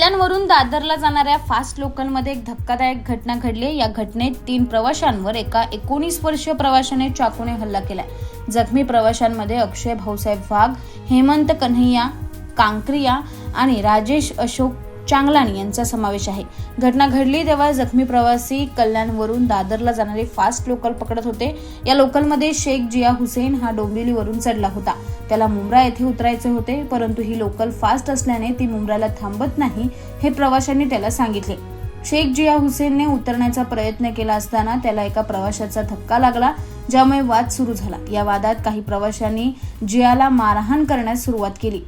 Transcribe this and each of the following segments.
दादरला जाणाऱ्या फास्ट लोकलमध्ये एक धक्कादायक घटना घडली या घटनेत तीन प्रवाशांवर एका एकोणीस वर्षीय प्रवाशाने चाकूने हल्ला केला जखमी प्रवाशांमध्ये अक्षय भाऊसाहेब वाघ हेमंत कन्हैया कांक्रिया आणि राजेश अशोक चांगलान यांचा समावेश आहे. घटना घडली तेव्हा जखमी प्रवासी कल्याणवरून दादरला जाणारे फास्ट लोकल पकडत होते. या लोकलमध्ये शेख जिया हुसेन हा डोंबिवलीवरून चढला होता. त्याला मुंब्रा येथे उतरायचे होते परंतु ही लोकल फास्ट असल्याने ती मुंब्राला थांबत नाही हे प्रवाशांनी त्याला सांगितले. शेख जिया हुसेनने उतरण्याचा प्रयत्न केला असताना त्याला एका प्रवाशाचा धक्का लागला ज्यामुळे वाद सुरू झाला. या वादात काही प्रवाशांनी जियाला मारहाण करण्यास सुरुवात केली.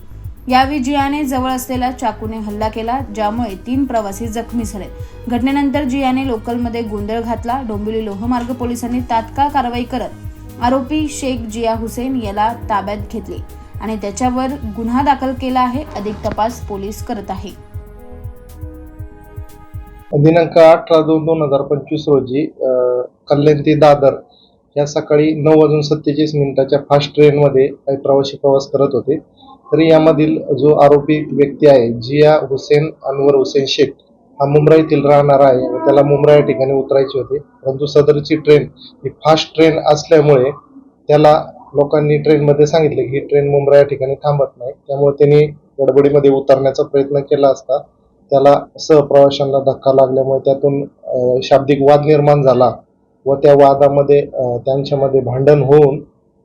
यावेळी जियाने जवळ असलेल्या चाकूने हल्ला केला ज्यामुळे तीन प्रवासी जखमी झाले. घटनेनंतर जियाने लोकलमध्ये गोंधळ घातला डोंबिवली लोहमार्ग पोलिसांनी तात्काळ कारवाई करत आरोपी शेख जिया हुसेन याला ताब्यात घेतले आणि त्याच्यावर गुन्हा दाखल केला आहे अधिक तपास पोलीस करत आहे. दिनांक अठरा दोन दोन हजार पंचवीस रोजी कल्याण ते दादर या सकाळी नऊ वाजून सत्तेचाळीस मिनिटाच्या फास्ट ट्रेनमध्ये काही प्रवासी प्रवास करत होते. तरी यामधील जो आरोपी व्यक्ती आहे जिया हुसेन अनवर हुसेन शेख हा मुंबईतील येथील राहणारा आहे व त्याला मुंबई या ठिकाणी उतरायचे होते. परंतु सदरची ट्रेन ही फास्ट ट्रेन असल्यामुळे त्याला लोकांनी ट्रेनमध्ये सांगितले की ही ट्रेन मुंबई या ठिकाणी थांबत नाही. त्यामुळे त्यांनी गडबडीमध्ये उतरण्याचा प्रयत्न केला असता. त्याला सहप्रवाशांना धक्का लागल्यामुळे त्यातून शाब्दिक वाद निर्माण झाला. व त्या वादामध्ये त्यांच्यामध्ये भांडण होऊन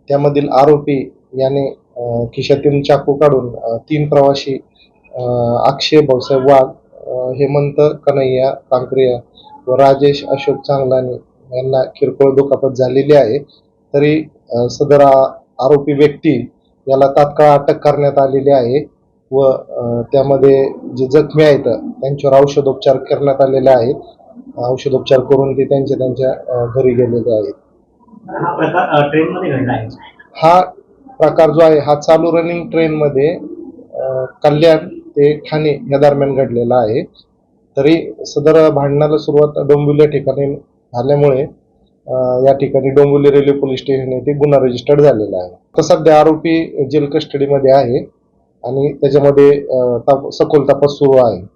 त्यामधील आरोपी याने अ, खिशातून चाकू काढून तीन प्रवासी अक्षय भाऊसाहेब वाघ हेमंत कन्हैया कांक्रिया व राजेश अशोक चांगलानी यांना किरकोळ दुखापत झालेली आहे. तरी सदर आरोपी व्यक्ती याला तात्काळ अटक करण्यात आलेली आहे व त्यामध्ये जे जखमी आहेत त्यांच्यावर औषधोपचार करण्यात आलेले आहेत. औषधोपचार करून ते त्यांच्या त्यांच्या घरी गेलेले आहेत. हा प्रकार घडला आहे. हा प्रकार जो आहे हा चालू रनिंग ट्रेनमध्ये कल्याण ते ठाणे या दरम्यान घडलेला आहे. तरी सदर भांडणाला सुरुवात डोंबिवली ठिकाणी झाल्यामुळे या ठिकाणी डोंबिवली रेल्वे पोलीस स्टेशन येथे गुन्हा रजिस्टर्ड झालेला आहे. तर सध्या आरोपी जेल कस्टडीमध्ये आहे आणि त्याच्यामध्ये सखोल तपास सुरू आहे.